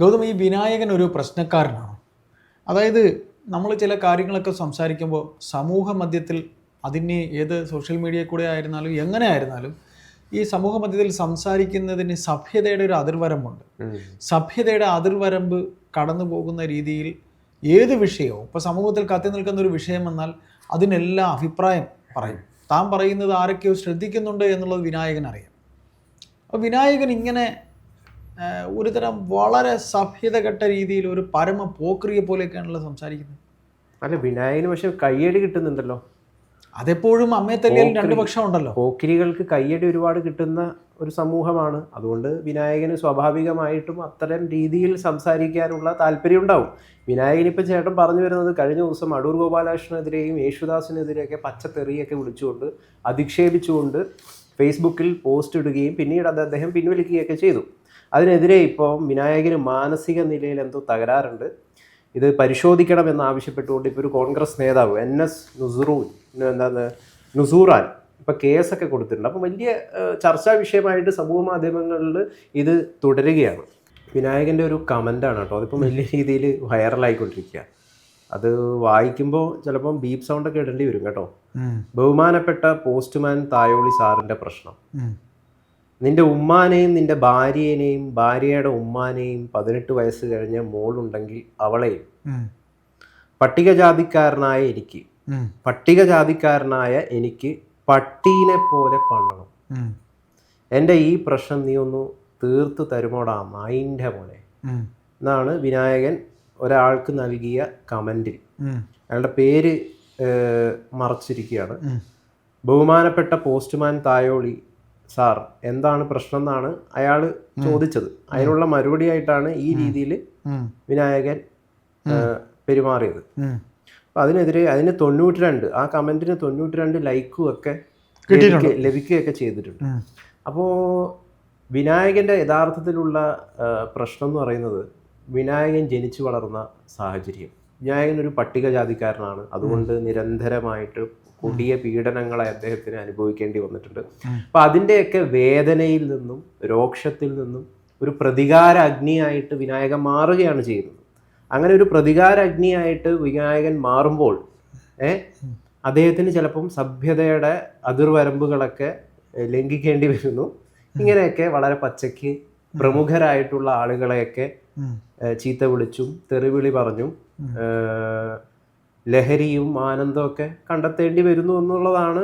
ഗൗതം ഈ വിനായകൻ ഒരു പ്രശ്നക്കാരനാണ്. അതായത് നമ്മൾ ചില കാര്യങ്ങളൊക്കെ സംസാരിക്കുമ്പോൾ സമൂഹ മധ്യത്തിൽ അതിന് ഏത് സോഷ്യൽ മീഡിയ കൂടെ ആയിരുന്നാലും എങ്ങനെ ആയിരുന്നാലും ഈ സമൂഹ മധ്യത്തിൽ സംസാരിക്കുന്നതിന് സഭ്യതയുടെ ഒരു അതിർവരമ്പുണ്ട്. സഭ്യതയുടെ അതിർവരമ്പ് കടന്നു പോകുന്ന രീതിയിൽ ഏത് വിഷയവും ഇപ്പോൾ സമൂഹത്തിൽ കത്തി നിൽക്കുന്ന ഒരു വിഷയം വന്നാൽ അതിനെല്ലാം അഭിപ്രായം പറയും. താൻ പറയുന്നത് ആരൊക്കെയോ ശ്രദ്ധിക്കുന്നുണ്ട് എന്നുള്ളത് വിനായകൻ അറിയാം അപ്പോൾ വിനായകൻ ഇങ്ങനെ ഒരുതരം വളരെ സഭ്യതകെട്ട രീതിയിൽ ഒരു പരമ പോക്രിയെ പോലെയൊക്കെയാണല്ലോ സംസാരിക്കുന്നത്. അല്ല വിനായകന് പക്ഷെ കയ്യടി കിട്ടുന്നുണ്ടല്ലോ. അതെപ്പോഴും അമ്മയെ തല്ലിയാലും രണ്ട് പക്ഷം ഉണ്ടല്ലോ. പോക്കിരികൾക്ക് കയ്യടി ഒരുപാട് കിട്ടുന്ന ഒരു സമൂഹമാണ്. അതുകൊണ്ട് വിനായകന് സ്വാഭാവികമായിട്ടും അത്തരം രീതിയിൽ സംസാരിക്കാനുള്ള താല്പര്യം ഉണ്ടാവും. വിനായകൻ ഇപ്പം ചേട്ടൻ പറഞ്ഞു വരുന്നത് കഴിഞ്ഞ ദിവസം അടൂർ ഗോപാലകൃഷ്ണനെതിരെയും യേശുദാസിനെതിരെയൊക്കെ പച്ചത്തെറിയൊക്കെ വിളിച്ചുകൊണ്ട് അധിക്ഷേപിച്ചുകൊണ്ട് ഫേസ്ബുക്കിൽ പോസ്റ്റ് ഇടുകയും പിന്നീട് അത് അദ്ദേഹം പിൻവലിക്കുകയൊക്കെ ചെയ്തു. അതിനെതിരെ ഇപ്പോൾ വിനായകന് മാനസിക നിലയിൽ എന്തോ തകരാറുണ്ട്. ഇത് പരിശോധിക്കണമെന്ന് ആവശ്യപ്പെട്ടുകൊണ്ട് ഇപ്പോൾ ഒരു കോൺഗ്രസ് നേതാവ് എൻ എസ് നുസറൂൻ എന്താണ് നുസൂറാൻ ഇപ്പോൾ കേസൊക്കെ കൊടുത്തിട്ടുണ്ട്. അപ്പോൾ വലിയ ചർച്ചാ വിഷയമായിട്ട് സമൂഹ മാധ്യമങ്ങളിൽ ഇത് തുടരുകയാണ്. വിനായകന്റെ ഒരു കമന്റാണ് കേട്ടോ. അതിപ്പം വലിയ രീതിയിൽ വൈറലായിക്കൊണ്ടിരിക്കുക അത് വായിക്കുമ്പോൾ ചിലപ്പം സൗണ്ട് സൗണ്ടൊക്കെ ഇടേണ്ടി വരും കേട്ടോ. ബഹുമാനപ്പെട്ട പോസ്റ്റ്മാൻ തായോളി സാറിന്റെ പ്രശ്നം. നിന്റെ ഉമ്മാനെയും നിന്റെ ഭാര്യനെയും ഭാര്യയുടെ ഉമ്മാനെയും പതിനെട്ട് വയസ്സ് കഴിഞ്ഞ മോളുണ്ടെങ്കിൽ അവളെയും പട്ടികജാതിക്കാരനായ എനിക്ക് പട്ടികജാതിക്കാരനായ എനിക്ക് പട്ടീനെ പോലെ പണണം എന്റെ ഈ പ്രശ്നം നീ ഒന്ന് തീർത്തു തരുമോടാ മൈൻഡ് മോനെ. എന്നാണ് വിനായകൻ ഒരാൾക്ക് നൽകിയ കമന്റിൽ അയാളുടെ പേര് മറച്ചിരിക്കുകയാണ്. ബഹുമാനപ്പെട്ട പോസ്റ്റ്മാൻ തായോളി സാർ എന്താണ് പ്രശ്നം എന്നാണ് അയാൾ ചോദിച്ചത്. അതിനുള്ള മറുപടി ആയിട്ടാണ് ഈ രീതിയിൽ വിനായകൻ പെരുമാറിയത്. അപ്പം അതിനെതിരെ അതിന് തൊണ്ണൂറ്റി രണ്ട് ആ കമന്റിന് തൊണ്ണൂറ്റി രണ്ട് ലൈക്കും ഒക്കെ ലഭിക്ക- ലഭിക്കുകയൊക്കെ ചെയ്തിട്ടുണ്ട്. അപ്പോൾ വിനായകന്റെ യഥാർത്ഥത്തിലുള്ള പ്രശ്നം എന്ന് പറയുന്നത് വിനായകൻ ജനിച്ചു വളർന്ന സാഹചര്യം. വിനായകൻ ഒരു പട്ടികജാതിക്കാരനാണ്. അതുകൊണ്ട് നിരന്തരമായിട്ട് കൊടിയ പീഡനങ്ങളെ അദ്ദേഹത്തിന് അനുഭവിക്കേണ്ടി വന്നിട്ടുണ്ട്. അപ്പം അതിന്റെയൊക്കെ വേദനയിൽ നിന്നും രോക്ഷത്തിൽ നിന്നും ഒരു പ്രതികാര അഗ്നിയായിട്ട് വിനായകൻ മാറുകയാണ് ചെയ്യുന്നത്. അങ്ങനെ ഒരു പ്രതികാര അഗ്നിയായിട്ട് വിനായകൻ മാറുമ്പോൾ ഏ അദ്ദേഹത്തിന് ചിലപ്പം സഭ്യതയുടെ അതിർവരമ്പുകളൊക്കെ ലംഘിക്കേണ്ടി വരുന്നു. ഇങ്ങനെയൊക്കെ വളരെ പച്ചയ്ക്ക് പ്രമുഖരായിട്ടുള്ള ആളുകളെയൊക്കെ ചീത്ത വിളിച്ചും തെറിവിളി പറഞ്ഞും ലഹരിയും ആനന്ദവും ഒക്കെ കണ്ടെത്തേണ്ടി വരുന്നു എന്നുള്ളതാണ്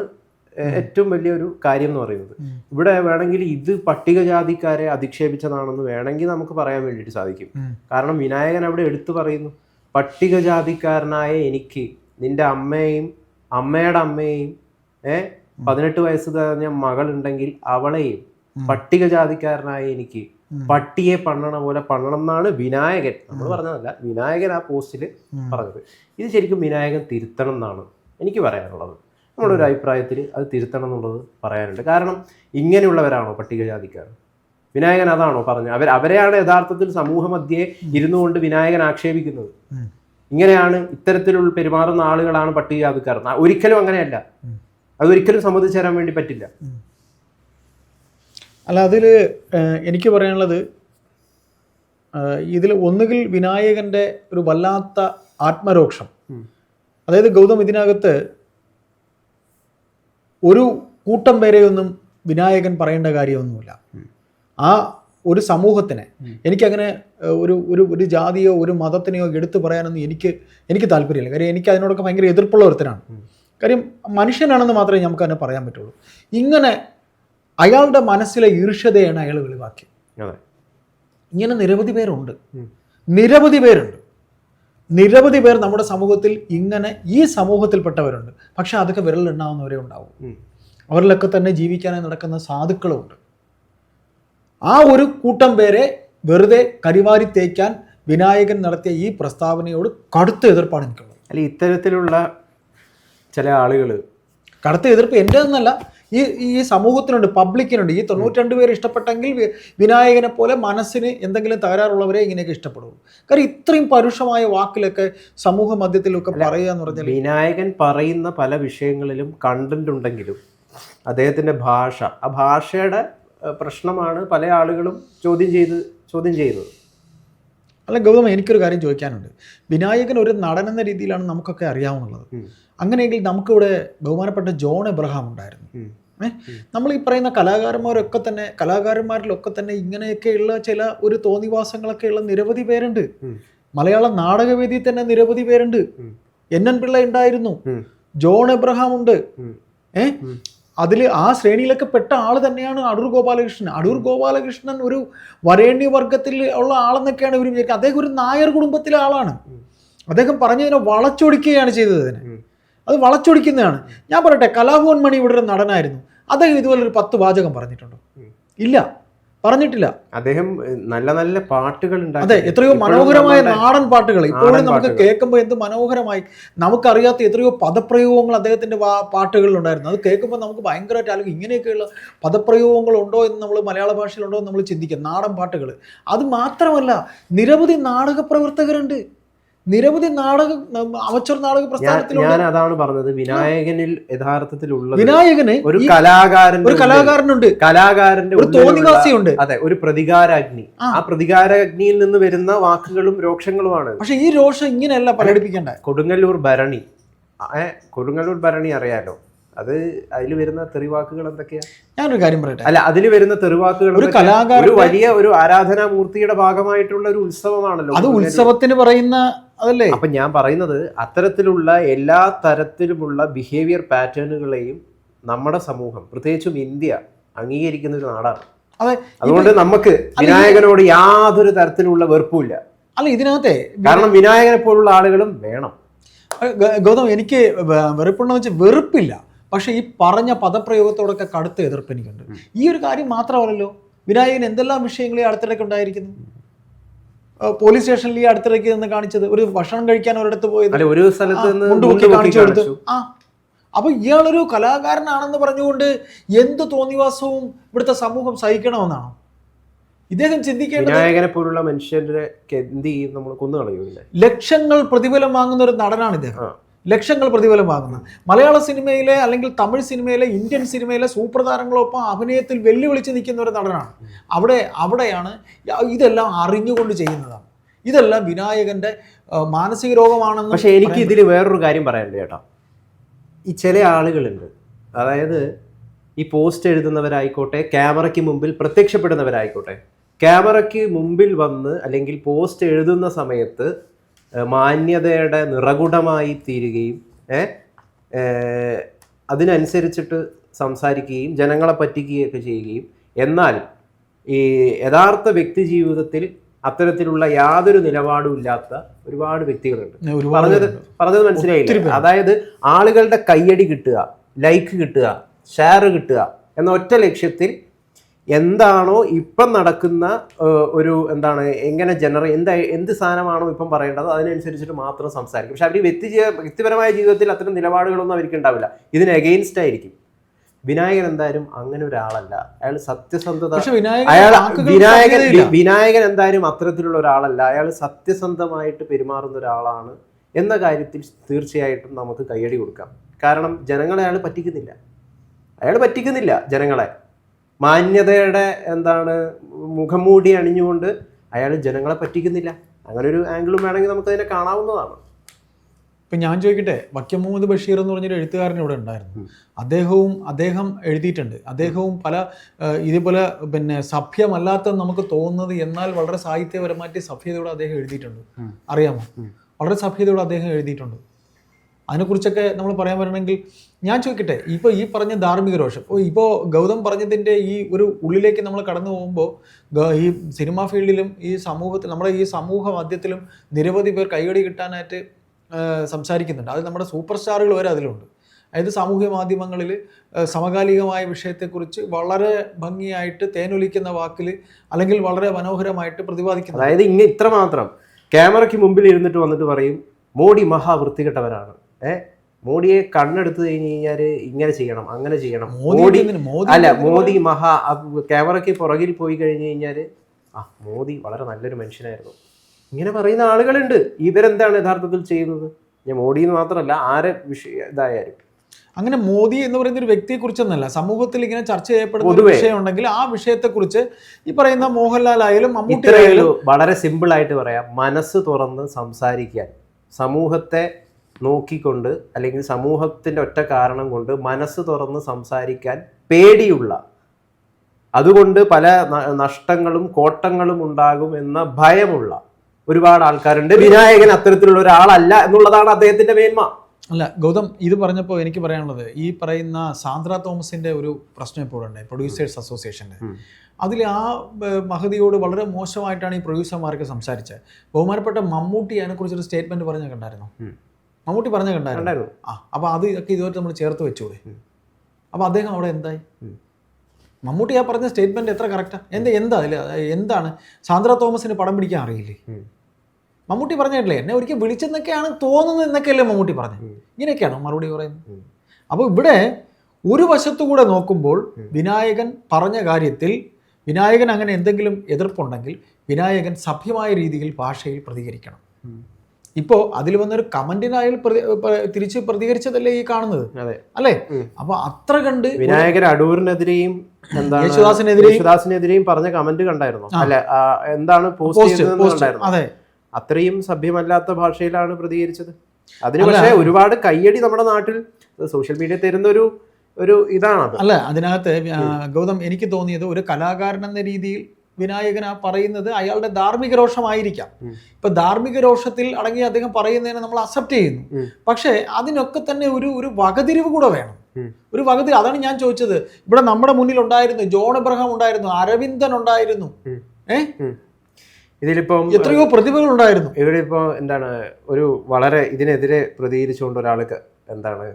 ഏറ്റവും വലിയൊരു കാര്യം എന്ന് പറയുന്നത്. ഇവിടെ വേണമെങ്കിൽ ഇത് പട്ടികജാതിക്കാരെ അധിക്ഷേപിച്ചതാണെന്ന് വേണമെങ്കിൽ നമുക്ക് പറയാൻ വേണ്ടിയിട്ട് സാധിക്കും. കാരണം വിനായകൻ അവിടെ എടുത്തു പറയുന്നു പട്ടികജാതിക്കാരനായ എനിക്ക് നിന്റെ അമ്മയെയും അമ്മയുടെ അമ്മയെയും ഏഹ് പതിനെട്ട് വയസ്സ് കഴിഞ്ഞ മകളുണ്ടെങ്കിൽ അവളെയും പട്ടികജാതിക്കാരനായ എനിക്ക് പട്ടിയെ പണ്ണണ പോലെ പണ്ണണം എന്നാണ് വിനായകൻ. നമ്മൾ പറഞ്ഞതല്ല വിനായകൻ ആ പോസ്റ്റിൽ പറഞ്ഞത്. ഇത് ശരിക്കും വിനായകൻ തിരുത്തണം എന്നാണ് എനിക്ക് പറയാനുള്ളത്. നമ്മുടെ ഒരു അഭിപ്രായത്തിൽ അത് തിരുത്തണം എന്നുള്ളത് പറയാനുണ്ട്. കാരണം ഇങ്ങനെയുള്ളവരാണോ പട്ടികജാതിക്കാർ? വിനായകൻ അതാണോ പറഞ്ഞത് അവർ അവരെയാണ് യഥാർത്ഥത്തിൽ സമൂഹ മധ്യേ ഇരുന്നുകൊണ്ട് വിനായകൻ ആക്ഷേപിക്കുന്നത്. ഇങ്ങനെയാണ് ഇത്തരത്തിലുള്ള പെരുമാറുന്ന ആളുകളാണ് പട്ടികജാതിക്കാർ. ഒരിക്കലും അങ്ങനെയല്ല. അതൊരിക്കലും സമ്മതിച്ചു തരാൻ വേണ്ടി പറ്റില്ല. അല്ല അതിൽ എനിക്ക് പറയാനുള്ളത് ഇതിൽ ഒന്നുകിൽ വിനായകന്റെ ഒരു വല്ലാത്ത ആത്മരോക്ഷം. അതായത് ഗൗതം ഇതിനകത്ത് ഒരു കൂട്ടം പേരെയൊന്നും വിനായകൻ പറയേണ്ട കാര്യമൊന്നുമില്ല. ആ ഒരു സമൂഹത്തിനെ എനിക്കങ്ങനെ ഒരു ഒരു ഒരു ജാതിയോ ഒരു മതത്തിനെയോ എടുത്തു പറയാനൊന്നും എനിക്ക് എനിക്ക് താല്പര്യമില്ല. കാര്യം എനിക്ക് അതിനോടൊക്കെ ഭയങ്കര എതിർപ്പുള്ള ഒരുത്തനാണ്. കാര്യം മനുഷ്യനാണെന്ന് മാത്രമേ നമുക്ക് അതിനെ പറയാൻ പറ്റുള്ളൂ. ഇങ്ങനെ അയാളുടെ മനസ്സിലെ ഈർഷ്യതയാണ് അയാൾ വെളിവാക്കിയത്. അതെ. ഇങ്ങനെ നിരവധി പേരുണ്ട്. നിരവധി പേരുണ്ട്. നിരവധി പേർ നമ്മുടെ സമൂഹത്തിൽ ഇങ്ങനെ ഈ സമൂഹത്തിൽപ്പെട്ടവരുണ്ട്. പക്ഷെ അതൊക്കെ വിരലിലെണ്ണാവുന്നവരെ ഉണ്ടാവും. അവരിലൊക്കെ തന്നെ ജീവിക്കാനായി നടക്കുന്ന സാധുക്കളുമുണ്ട്. ആ ഒരു കൂട്ടം പേരെ വെറുതെ കരിവാരി തേക്കാൻ വിനായകൻ നടത്തിയ ഈ പ്രസ്താവനയോട് കടുത്ത എതിർപ്പാണ് എനിക്കുള്ളത്. അല്ല ഇത്തരത്തിലുള്ള ചില ആളുകൾ കടുത്ത എതിർപ്പ് എന്റെതെന്നല്ല ഈ ഈ സമൂഹത്തിനുണ്ട് പബ്ലിക്കിനുണ്ട്. ഈ തൊണ്ണൂറ്റി പേര് ഇഷ്ടപ്പെട്ടെങ്കിൽ വിനായകനെ പോലെ മനസ്സിന് എന്തെങ്കിലും തകരാറുള്ളവരെ ഇങ്ങനെയൊക്കെ ഇഷ്ടപ്പെടുള്ളൂ. കാരണം ഇത്രയും പരുഷമായ വാക്കിലൊക്കെ സമൂഹ മധ്യത്തിലൊക്കെ പറയുക എന്ന് പറഞ്ഞാൽ വിനായകൻ പറയുന്ന പല വിഷയങ്ങളിലും കണ്ടന്റ് ഉണ്ടെങ്കിലും അദ്ദേഹത്തിന്റെ ഭാഷ ആ ഭാഷയുടെ പ്രശ്നമാണ് പല ആളുകളും ചോദ്യം ചെയ്ത് ചോദ്യം ചെയ്യുന്നത്. അല്ല ഗൗതമ എനിക്കൊരു കാര്യം ചോദിക്കാനുണ്ട്. വിനായകൻ ഒരു നടൻ എന്ന രീതിയിലാണ് നമുക്കൊക്കെ അറിയാവുന്നത്. ഉം. അങ്ങനെയെങ്കിൽ നമുക്കിവിടെ ബഹുമാനപ്പെട്ട ജോൺ എബ്രഹാം ഉണ്ടായിരുന്നു. നമ്മൾ ഈ പറയുന്ന കലാകാരന്മാരൊക്കെ തന്നെ കലാകാരന്മാരിലൊക്കെ തന്നെ ഇങ്ങനെയൊക്കെയുള്ള ചില ഒരു തോന്നിവാസങ്ങളൊക്കെ ഉള്ള നിരവധി പേരുണ്ട്. മലയാള നാടകവേദിയിൽ തന്നെ നിരവധി പേരുണ്ട്. എൻ എൻ പിള്ള ഉണ്ടായിരുന്നു. ജോൺ എബ്രഹാം ഉണ്ട് ഉം. അതിൽ ആ ശ്രേണിയിലൊക്കെ പെട്ട ആൾ തന്നെയാണ് അടൂർ ഗോപാലകൃഷ്ണൻ. അടൂർ ഗോപാലകൃഷ്ണൻ ഒരു വരേണ്യ വർഗത്തിൽ ഉള്ള ആളെന്നൊക്കെയാണ് ഇവർ വിചാരിക്കുന്നത്. അദ്ദേഹം ഒരു നായർ കുടുംബത്തിലെ ആളാണ്. അദ്ദേഹം പറഞ്ഞതിനെ വളച്ചൊടിക്കുകയാണ് ചെയ്തത് അതിനെ അത് വളച്ചൊടിക്കുന്നതാണ്. ഞാൻ പറയട്ടെ കലാഭവൻ മണി ഇവിടെ ഒരു നടനായിരുന്നു. അദ്ദേഹം ഇതുപോലെ ഒരു പത്ത് വാചകം പറഞ്ഞിട്ടുണ്ടോ? ഇല്ല. പറഞ്ഞിട്ടില്ല. അദ്ദേഹം നല്ല നല്ല പാട്ടുകൾ അതെ എത്രയോ മനോഹരമായ നാടൻ പാട്ടുകൾ. ഇപ്പോഴും നമുക്ക് കേൾക്കുമ്പോൾ എന്ത് മനോഹരമായി നമുക്കറിയാത്ത എത്രയോ പദപ്രയോഗങ്ങൾ അദ്ദേഹത്തിന്റെ പാട്ടുകളിലുണ്ടായിരുന്നു പാട്ടുകളിൽ ഉണ്ടായിരുന്നു. അത് കേൾക്കുമ്പോൾ നമുക്ക് ഭയങ്കരമായിട്ട് അല്ലെങ്കിൽ ഇങ്ങനെയൊക്കെയുള്ള പദപ്രയോഗങ്ങൾ ഉണ്ടോ എന്ന് നമ്മൾ മലയാള ഭാഷയിലുണ്ടോ എന്ന് നമ്മൾ ചിന്തിക്കും. നാടൻ പാട്ടുകൾ. അത് മാത്രമല്ല നിരവധി നാടക പ്രവർത്തകരുണ്ട്. നിരവധി നാടക അമച്ചർ നാടക ഞാൻ അതാണ് പറഞ്ഞത്. വിനായകനിൽ യഥാർത്ഥത്തിൽ ഉള്ള വിനായകന് ഒരു കലാകാരൻ ഒരു കലാകാരനുണ്ട്. കലാകാരന്റെ ഒരു തോന്നിവാസിയുണ്ട്. അതെ ഒരു പ്രതികാരാഗ്നി. ആ. പ്രതികാരാഗ്നിയിൽ നിന്ന് വരുന്ന വാക്കുകളും രോക്ഷങ്ങളുമാണ്. പക്ഷെ ഈ രോഷം ഇങ്ങനെയല്ല പ്രകടിപ്പിക്കേണ്ട കൊടുങ്ങല്ലൂർ ഭരണി. കൊടുങ്ങല്ലൂർ ഭരണി അറിയാലോ? അത് അതിൽ വരുന്ന തെറിവാക്കുകൾ എന്തൊക്കെയാ? ഞാനൊരു കാര്യം പറയട്ടെ. അല്ല അതിൽ വരുന്ന തെറിവാക്കുകൾ ഒരു കലാകാരൻ ഒരു വലിയ ഒരു ആരാധനാമൂർത്തിയുടെ ഭാഗമായിട്ടുള്ള ഒരു ഉത്സവമാണല്ലോ അത്. ഉത്സവത്തിന് പറയുന്ന അതല്ലേ? അപ്പൊ ഞാൻ പറയുന്നത് അത്തരത്തിലുള്ള എല്ലാ തരത്തിലുമുള്ള ബിഹേവിയർ പാറ്റേണുകളെയും നമ്മുടെ സമൂഹം പ്രത്യേകിച്ചും ഇന്ത്യ അംഗീകരിക്കുന്ന ഒരു നാടാണ്. അതെ അതുകൊണ്ട് നമുക്ക് വിനായകനോട് യാതൊരു തരത്തിലുള്ള വെറുപ്പുമില്ല. അല്ല ഇതിനകത്തെ കാരണം വിനായകനെ പോലുള്ള ആളുകളും വേണം. ഗൗതം എനിക്ക് വെറുപ്പുണ്ടെന്ന് വെച്ചാൽ വെറുപ്പില്ല. പക്ഷേ ഈ പറഞ്ഞ പദപ്രയോഗത്തോടൊക്കെ കടുത്ത എതിർപ്പ് എനിക്കുണ്ട്. ഈ ഒരു കാര്യം മാത്രമല്ലല്ലോ വിനായകൻ എന്തെല്ലാം വിഷയങ്ങളെ അടുത്തിടയ്ക്ക് ഉണ്ടായിരിക്കുന്നു പോലീസ് സ്റ്റേഷനിൽ ഈ അടുത്തിടയ്ക്ക് നിന്ന് കാണിച്ചത് ഒരു ഭക്ഷണം കഴിക്കാൻ ഒരിടത്ത് പോയത്. ഒരു സ്ഥലത്ത് കാണിച്ചു കൊടുത്തു. ആ അപ്പൊ ഇയാളൊരു കലാകാരനാണെന്ന് പറഞ്ഞുകൊണ്ട് എന്ത് തോന്നിവാസവും ഇവിടുത്തെ സമൂഹം സഹിക്കണമെന്നാണോ? ഇദ്ദേഹം ചിന്തിക്കേണ്ടത് പോലുള്ള എന്ത് ചെയ്യും? നമ്മൾ കൊന്നു ലക്ഷങ്ങൾ പ്രതിഫലം വാങ്ങുന്ന ഒരു നടനാണ് ഇദ്ദേഹം. ലക്ഷങ്ങൾ പ്രതിഫലം വാങ്ങുന്ന മലയാള സിനിമയിലെ അല്ലെങ്കിൽ തമിഴ് സിനിമയിലെ ഇന്ത്യൻ സിനിമയിലെ സൂപ്പർ താരങ്ങളൊപ്പം അഭിനയത്തിൽ വെല്ലുവിളിച്ച് നിൽക്കുന്ന ഒരു നടനാണ്. അവിടെ അവിടെയാണ് ഇതെല്ലാം അറിഞ്ഞുകൊണ്ട് ചെയ്യുന്നതാണ്. ഇതെല്ലാം വിനായകന്റെ മാനസിക രോഗമാണെന്ന് പക്ഷേ എനിക്ക് ഇതിൽ വേറൊരു കാര്യം പറയാനുണ്ട് ചേട്ടാ ഈ ചില ആളുകളുണ്ട്. അതായത് ഈ പോസ്റ്റ് എഴുതുന്നവരായിക്കോട്ടെ ക്യാമറയ്ക്ക് മുമ്പിൽ പ്രത്യക്ഷപ്പെടുന്നവരായിക്കോട്ടെ ക്യാമറയ്ക്ക് മുമ്പിൽ വന്ന് അല്ലെങ്കിൽ പോസ്റ്റ് എഴുതുന്ന സമയത്ത് മാന്യതയുടെ നിറകുടമായി തീരുകയും അതിനനുസരിച്ചിട്ട് സംസാരിക്കുകയും ജനങ്ങളെ പറ്റിക്കുകയൊക്കെ ചെയ്യുകയും. എന്നാൽ ഈ യഥാർത്ഥ വ്യക്തി ജീവിതത്തിൽ അത്തരത്തിലുള്ള യാതൊരു നിലപാടും ഇല്ലാത്ത ഒരുപാട് വ്യക്തികളുണ്ട്. പറഞ്ഞത്. പറഞ്ഞത് മനസ്സിലായില്ല? അതായത് ആളുകളുടെ കയ്യടി കിട്ടുക ലൈക്ക് കിട്ടുക ഷെയർ കിട്ടുക എന്ന ഒറ്റ ലക്ഷ്യത്തിൽ എന്താണോ ഇപ്പം നടക്കുന്ന ഒരു എന്താണ് എങ്ങനെ ജനറ എന്താ എന്ത് സാധനമാണോ ഇപ്പം പറയേണ്ടത് അതിനനുസരിച്ചിട്ട് മാത്രം സംസാരിക്കും. പക്ഷെ അവർ വ്യക്തി വ്യക്തിപരമായ ജീവിതത്തിൽ അത്തരം നിലപാടുകളൊന്നും അവർക്ക് ഉണ്ടാവില്ല. ഇതിന് അഗെയിൻസ്റ്റ് ആയിരിക്കും. വിനായകൻ എന്തായാലും അങ്ങനെ ഒരാളല്ല. അയാൾ സത്യസന്ധത അയാൾ വിനായകൻ വിനായകൻ എന്തായാലും അത്തരത്തിലുള്ള ഒരാളല്ല. അയാൾ സത്യസന്ധമായിട്ട് പെരുമാറുന്ന ഒരാളാണ് എന്ന കാര്യത്തിൽ തീർച്ചയായിട്ടും നമുക്ക് കയ്യടി കൊടുക്കാം. കാരണം ജനങ്ങളെ അയാൾ പറ്റിക്കുന്നില്ല. അയാൾ പറ്റിക്കുന്നില്ല ജനങ്ങളെ. മാന്യതയുടെ എന്താണ് മുഖംമൂടി അണിഞ്ഞുകൊണ്ട് അയാൾ ജനങ്ങളെ പറ്റിക്കുന്നില്ല. അങ്ങനെ ഒരു ആംഗിളും വേണമെങ്കിൽ നമുക്ക് അതിനെ കാണാവുന്നതാണ്. ഇപ്പം ഞാൻ ചോദിക്കട്ടെ വക്കം മുഹമ്മദ് ബഷീർ എന്ന് പറഞ്ഞൊരു എഴുത്തുകാരൻ ഇവിടെ ഉണ്ടായിരുന്നു. അദ്ദേഹവും അദ്ദേഹം എഴുതിയിട്ടുണ്ട്. അദ്ദേഹവും പല ഇതുപോലെ ഇതേപോലെ പിന്നെ സഭ്യമല്ലാത്ത നമുക്ക് തോന്നുന്നത് എന്നാൽ വളരെ സാഹിത്യപരമായിട്ട് സഭ്യതയോടെ അദ്ദേഹം എഴുതിയിട്ടുണ്ട്. അറിയാമോ? വളരെ സഭ്യതയോടെ അദ്ദേഹം എഴുതിയിട്ടുണ്ട്. അതിനെക്കുറിച്ചൊക്കെ നമ്മൾ പറയാൻ വരണമെങ്കിൽ ഞാൻ ചോദിക്കട്ടെ ഇപ്പോൾ ഈ പറഞ്ഞ ധാർമ്മിക രോഷം ഇപ്പോൾ ഗൗതം പറഞ്ഞതിന്റെ ഈ ഒരു ഉള്ളിലേക്ക് നമ്മൾ കടന്നു പോകുമ്പോൾ ഈ സിനിമാ ഫീൽഡിലും ഈ സമൂഹത്തിൽ നമ്മുടെ ഈ സമൂഹ മധ്യത്തിലും നിരവധി പേർ കൈയടി കിട്ടാനായിട്ട് സംസാരിക്കുന്നുണ്ട്. അത് നമ്മുടെ സൂപ്പർ സ്റ്റാറുകൾ വരെ അതിലുണ്ട്. അതായത് സാമൂഹ്യ മാധ്യമങ്ങളിൽ സമകാലികമായ വിഷയത്തെക്കുറിച്ച് വളരെ ഭംഗിയായിട്ട് തേനൊലിക്കുന്ന വാക്കിൽ അല്ലെങ്കിൽ വളരെ മനോഹരമായിട്ട് പ്രതിപാദിക്കുന്നു അതായത് ഇങ്ങനെ ഇത്ര മാത്രം ക്യാമറയ്ക്ക് മുമ്പിൽ ഇരുന്നിട്ട് വന്നിട്ട് പറയും മോഡി മഹാവൃത്തികെട്ടവരാണ്. ഏ? മോഡിയെ കണ്ണെടുത്തു കഴിഞ്ഞ് കഴിഞ്ഞാൽ ഇങ്ങനെ ചെയ്യണം അങ്ങനെ ചെയ്യണം. മോദി അല്ല മോദി മഹാ ക്യാമറയ്ക്ക് പുറകിൽ പോയി കഴിഞ്ഞു കഴിഞ്ഞാൽ ആ മോദി വളരെ നല്ലൊരു മനുഷ്യനായിരുന്നു. ഇങ്ങനെ പറയുന്ന ആളുകളുണ്ട്. ഇവരെന്താണ് യഥാർത്ഥത്തിൽ ചെയ്യുന്നത്? ഞാൻ മോഡി എന്ന് മാത്രമല്ല ആരെ വിഷയ ഇതായാലും. അങ്ങനെ മോദി എന്ന് പറയുന്ന ഒരു വ്യക്തിയെ കുറിച്ചൊന്നല്ല സമൂഹത്തിൽ ഇങ്ങനെ ചർച്ച ചെയ്യപ്പെടുന്ന ഒരു വിഷയമുണ്ടെങ്കിൽ വിഷയം ഉണ്ടെങ്കിൽ ആ വിഷയത്തെക്കുറിച്ച് ഈ പറയുന്ന മോഹൻലാൽ ആയാലും മമ്മൂട്ടി ആയാലും വളരെ സിമ്പിൾ ആയിട്ട് പറയാം. മനസ്സ് തുറന്ന് സംസാരിക്കാൻ. സമൂഹത്തെ നോക്കിക്കൊണ്ട് അല്ലെങ്കിൽ സമൂഹത്തിന്റെ ഒറ്റ കാരണം കൊണ്ട് മനസ്സ് തുറന്ന് സംസാരിക്കാൻ പേടിയുള്ള അതുകൊണ്ട് പല നഷ്ടങ്ങളും കോട്ടങ്ങളും ഉണ്ടാകും എന്ന ഭയമുള്ള ഒരുപാട് ആൾക്കാരുണ്ട്. വിനായകൻ അത്തരത്തിലുള്ള ഒരാളല്ല എന്നുള്ളതാണ് അദ്ദേഹത്തിന്റെ മേന്മ. അല്ല ഗൗതം ഇത് പറഞ്ഞപ്പോൾ എനിക്ക് പറയാനുള്ളത് ഈ പറയുന്ന സാന്ദ്ര തോമസിന്റെ ഒരു പ്രശ്നം ഇപ്പോഴുണ്ട് പ്രൊഡ്യൂസേഴ്സ് അസോസിയേഷന്റെ ഉം. അതിൽ ആ മഹതിയോട് വളരെ മോശമായിട്ടാണ് ഈ പ്രൊഡ്യൂസർമാർക്ക് സംസാരിച്ചത്. ബഹുമാനപ്പെട്ട മമ്മൂട്ടി അതിനെക്കുറിച്ചൊരു സ്റ്റേറ്റ്മെന്റ് പറഞ്ഞു കണ്ടായിരുന്നു. മമ്മൂട്ടി പറഞ്ഞ കണ്ടായിരുന്നു. ആ അപ്പോൾ അത് ഒക്കെ ഇതുമായിട്ട് നമ്മൾ ചേർത്ത് വെച്ചൂടെ? അപ്പൊ അപ്പോൾ അദ്ദേഹം അവിടെ എന്തായി. മമ്മൂട്ടി ആ പറഞ്ഞ സ്റ്റേറ്റ്മെന്റ് എത്ര കറക്റ്റാ എന്താ എന്താ അതിൽ എന്താണ്? സാന്ദ്ര തോമസിന് പടം പിടിക്കാൻ അറിയില്ലേ. മമ്മൂട്ടി പറഞ്ഞിട്ടില്ലേ എന്നെ ഒരിക്കൽ വിളിച്ചെന്നൊക്കെയാണ് തോന്നുന്നത് എന്നൊക്കെയല്ലേ മമ്മൂട്ടി പറഞ്ഞത്. ഇങ്ങനെയൊക്കെയാണോ മറുപടി പറയുന്നത്? അപ്പൊ അപ്പോൾ ഇവിടെ ഒരു വശത്തുകൂടെ നോക്കുമ്പോൾ വിനായകൻ പറഞ്ഞ കാര്യത്തിൽ വിനായകൻ അങ്ങനെ എന്തെങ്കിലും എതിർപ്പുണ്ടെങ്കിൽ വിനായകൻ സഭ്യമായ രീതിയിൽ ഭാഷയിൽ പ്രതികരിക്കണം. ഇപ്പോൾ അതിൽ വന്നൊരു കമന്റിനായി തിരിച്ച് പ്രതികരിച്ചതല്ലേ ഈ കാണുന്നത്? അല്ലേ? അപ്പൊ അത്ര കണ്ട് വിനായകൻ അടൂരിനെതിരെയും എന്താണ് യേശുദാസിനെതിരെയും- യേശുദാസിനെതിരെയും പറഞ്ഞ കമന്റ് കണ്ടായിരുന്നു. അല്ലെ? എന്താണ് പോസ്റ്റ് അതെ. അത്രയും സഭ്യമല്ലാത്ത ഭാഷയിലാണ് പ്രതികരിച്ചത്. അതിന് പക്ഷേ ഒരുപാട് കയ്യടി നമ്മുടെ നാട്ടിൽ സോഷ്യൽ മീഡിയ തരുന്ന ഒരു ഒരു ഇതാണ് അല്ല അതിനകത്ത് ഗൗതം എനിക്ക് തോന്നിയത് ഒരു കലാകാരൻ എന്ന രീതിയിൽ വിനായകൻ ആ പറയുന്നത് അയാളുടെ ധാർമ്മിക രോഷമായിരിക്കാം. ഇപ്പൊ ധാർമ്മിക രോഷത്തിൽ അടങ്ങി അദ്ദേഹം പറയുന്നതിനെ നമ്മൾ അക്സെപ്റ്റ് ചെയ്യുന്നു. പക്ഷേ അതിനൊക്കെ തന്നെ ഒരു ഒരു വകതിരിവ് കൂടെ വേണം. ഒരു വകതിരി അതാണ് ഞാൻ ചോദിച്ചത്. ഇവിടെ നമ്മുടെ മുന്നിൽ ഉണ്ടായിരുന്നു ജോൺ എബ്രഹാം ഉണ്ടായിരുന്നു അരവിന്ദൻ ഉണ്ടായിരുന്നു. ഏ? ഇതിലിപ്പം എത്രയോ പ്രതിഭകൾ ഉണ്ടായിരുന്നു. ഇവിടെ ഇപ്പോൾ എന്താണ് ഒരു വളരെ ഇതിനെതിരെ പ്രതികരിച്ചുകൊണ്ട് ഒരാൾക്ക് എന്താണ്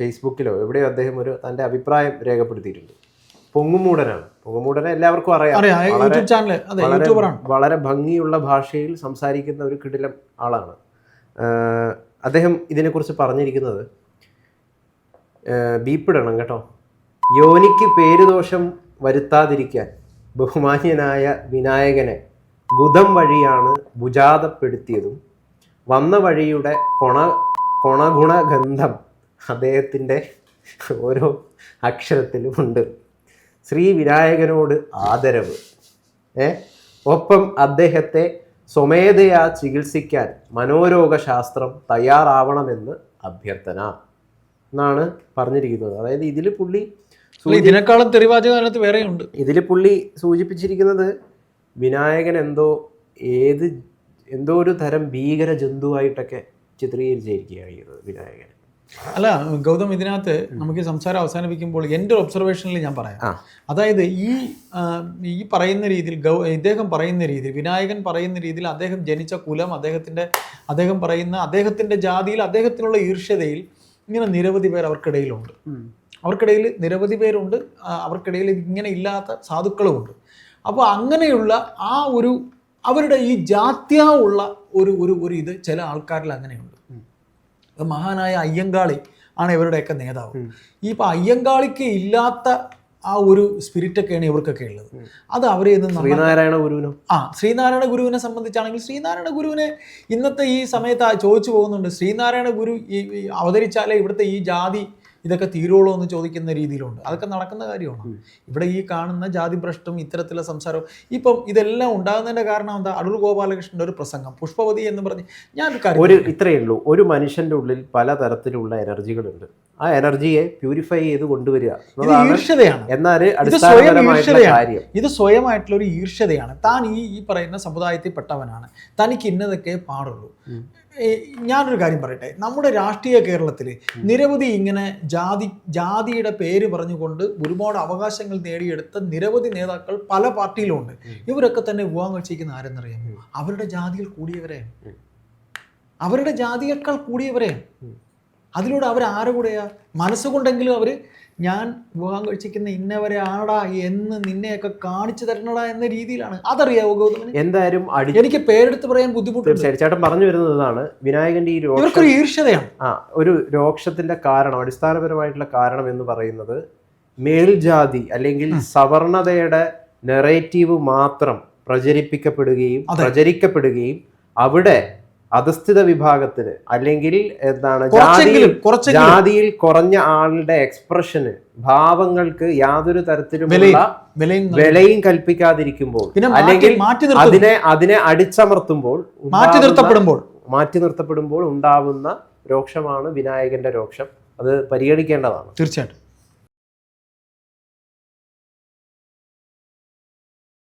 ഫേസ്ബുക്കിലോ എവിടെയോ അദ്ദേഹം ഒരു തന്റെ അഭിപ്രായം രേഖപ്പെടുത്തിയിട്ടുണ്ട്. പൊങ്ങുമൂടനാണ്. പൊങ്ങുമൂടനെ എല്ലാവർക്കും അറിയാം. യൂട്യൂബ് ചാനൽ യൂട്യൂബറാണ്. വളരെ ഭംഗിയുള്ള ഭാഷയിൽ സംസാരിക്കുന്ന ഒരു കിടിലം ആളാണ്. അദ്ദേഹം ഇതിനെക്കുറിച്ച് പറഞ്ഞിരിക്കുന്നത് ബീപ്പിടണം കേട്ടോ. യോനിക്ക് പേരുദോഷം വരുത്താതിരിക്കാൻ ബഹുമാന്യനായ വിനായകനെ ഗുദം വഴിയാണ് ഭുജാതപ്പെടുത്തിയതും വന്ന വഴിയുടെ കൊണ കൊണഗുണഗന്ധം അദ്ദേഹത്തിന്റെ ഓരോ അക്ഷരത്തിലും ഉണ്ട്. ശ്രീ വിനായകനോട് ആദരവ്. ഏ? ഒപ്പം അദ്ദേഹത്തെ സ്വമേധയാ ചികിത്സിക്കാൻ മനോരോഗശാസ്ത്രം തയ്യാറാവണമെന്ന് അഭ്യർത്ഥന. എന്നാണ് പറഞ്ഞിരിക്കുന്നത്. അതായത് ഇതിൽ പുള്ളി ഇതിനേക്കാളും തെറിവാചകത്ത് വേറെയുണ്ട്. ഇതിൽ പുള്ളി സൂചിപ്പിച്ചിരിക്കുന്നത് വിനായകൻ എന്തോ ഏത് എന്തോ ഒരു തരം ഭീകര ജന്തുവായിട്ടൊക്കെ ചിത്രീകരിച്ചിരിക്കുകയാണ് വിനായകൻ. അല്ല ഗൗതം ഇതിനകത്ത് നമുക്ക് ഈ സംസാരം അവസാനിപ്പിക്കുമ്പോൾ എന്റെ ഒരു ഒബ്സർവേഷനിൽ ഞാൻ പറയാം. അതായത് ഈ ഈ പറയുന്ന രീതിയിൽ ഗൗ ഇദ്ദേഹം പറയുന്ന രീതിയിൽ വിനായകൻ പറയുന്ന രീതിയിൽ അദ്ദേഹം ജനിച്ച കുലം അദ്ദേഹത്തിന്റെ അദ്ദേഹം പറയുന്ന അദ്ദേഹത്തിന്റെ ജാതിയിൽ അദ്ദേഹത്തിനുള്ള ഈർഷ്യതയിൽ ഇങ്ങനെ നിരവധി പേർ അവർക്കിടയിലുണ്ട്. അവർക്കിടയിൽ നിരവധി പേരുണ്ട് അവർക്കിടയിൽ ഇങ്ങനെ ഇല്ലാത്ത സാധുക്കളുമുണ്ട്. അപ്പോൾ അങ്ങനെയുള്ള ആ ഒരു അവരുടെ ഈ ജാത്യ ഉള്ള ഒരു ഒരു ഒരു ഇത് ചില ആൾക്കാരിൽ അങ്ങനെയുണ്ട്. മഹാനായ അയ്യങ്കാളി ആണ് ഇവരുടെയൊക്കെ നേതാവ്. ഈ ഇപ്പം അയ്യങ്കാളിക്ക് ഇല്ലാത്ത ആ ഒരു സ്പിരിറ്റൊക്കെയാണ് ഇവർക്കൊക്കെ ഉള്ളത്. അത് അവരെ ഇന്ന് ശ്രീനാരായണ ഗുരുവിനും? ആ ശ്രീനാരായണ ഗുരുവിനെ സംബന്ധിച്ചാണെങ്കിൽ ശ്രീനാരായണ ഗുരുവിനെ ഇന്നത്തെ ഈ സമയത്ത് ചോദിച്ചു പോകുന്നുണ്ട്. ശ്രീനാരായണ ഗുരു ഈ അവതരിച്ചാലേ ഇവിടുത്തെ ഈ ജാതി ഇതൊക്കെ തീരുള്ളൂ എന്ന് ചോദിക്കുന്ന രീതിയിലുണ്ട്. അതൊക്കെ നടക്കുന്ന കാര്യമാണ്. ഇവിടെ ഈ കാണുന്ന ജാതി ഭ്രഷ്ടും ഇത്തരത്തിലുള്ള സംസാരവും ഇപ്പം ഇതെല്ലാം ഉണ്ടാകുന്നതിന്റെ കാരണം എന്താ? അടൂർ ഗോപാലകൃഷ്ണന്റെ ഒരു പ്രസംഗം പുഷ്പവതി എന്ന് പറഞ്ഞ് ഞാൻ ഒരു ഇത്രയേ ഉള്ളൂ. ഒരു മനുഷ്യന്റെ ഉള്ളിൽ പലതരത്തിലുള്ള എനർജികളുണ്ട്. ആ എനർജിയെ പ്യൂരിഫൈ ചെയ്ത് കൊണ്ടുവരിക ഈർഷ്യതയാണ്. എന്നാൽ കാര്യം. ഇത് സ്വയമായിട്ടുള്ള ഒരു ഈർഷ്യതയാണ്. താൻ ഈ ഈ പറയുന്ന സമുദായത്തിൽ പെട്ടവനാണ്. തനിക്ക് ഇന്നതൊക്കെ പാടുള്ളൂ. ഞാനൊരു കാര്യം പറയട്ടെ. നമ്മുടെ രാഷ്ട്രീയ കേരളത്തിൽ നിരവധി ഇങ്ങനെ ജാതി ജാതിയുടെ പേര് പറഞ്ഞുകൊണ്ട് ഒരുപാട് അവകാശങ്ങൾ നേടിയെടുത്ത നിരവധി നേതാക്കൾ പല പാർട്ടിയിലുമുണ്ട്. ഇവരൊക്കെ തന്നെ വിവാഹം കഴിച്ചിരിക്കുന്ന ആരെന്നറിയാമോ? അവരുടെ ജാതിയിൽ കൂടിയവരെ. അവരുടെ ജാതിയേക്കാൾ കൂടിയവരെയാണ് ഉം. അതിലൂടെ അവർ ആരുടെ കൂടെയാ? മനസ്സുകൊണ്ടെങ്കിലും അവർ ഞാൻ വിവാഹം കഴിച്ചിരിക്കുന്ന ഇന്നവരെ ആടാ എന്ന് നിന്നെയൊക്കെ കാണിച്ചു തരണടാ എന്ന രീതിയിലാണ്. അതറിയാവോ ഗൗതമൻ എന്തായാലും അടി എനിക്ക് പേരെടുത്ത് പറയാൻ ബുദ്ധിമുട്ടുണ്ട്. തീർച്ചയായും ചേട്ടൻ പറഞ്ഞു വരുന്നതാണ് ഇതാണ് വിനായകന്റെ ഈ ഇവർക്കൊരു ഈർഷ്യതയാണ്. ആ ഒരു രോക്ഷത്തിന്റെ കാരണം അടിസ്ഥാനപരമായിട്ടുള്ള കാരണം എന്ന് പറയുന്നത് മേൽജാതി അല്ലെങ്കിൽ സവർണതയുടെ നെറേറ്റീവ് മാത്രം പ്രചരിപ്പിക്കപ്പെടുകയും. പ്രചരിക്കപ്പെടുകയും അവിടെ അധസ്ഥിത വിഭാഗത്തിന് അല്ലെങ്കിൽ എന്താണ് ജാതിയിൽ കുറഞ്ഞ ആളുടെ എക്സ്പ്രഷന് ഭാവങ്ങൾക്ക് യാതൊരു തരത്തിലുമുള്ള വിലയും. കൽപ്പിക്കാതിരിക്കുമ്പോൾ അല്ലെങ്കിൽ അതിനെ അതിനെ അടിച്ചമർത്തുമ്പോൾ മാറ്റി നിർത്തപ്പെടുമ്പോൾ. മാറ്റി നിർത്തപ്പെടുമ്പോൾ ഉണ്ടാവുന്ന രോക്ഷമാണ് വിനായകന്റെ രോക്ഷം. അത് പരിഗണിക്കേണ്ടതാണ്. തീർച്ചയായിട്ടും.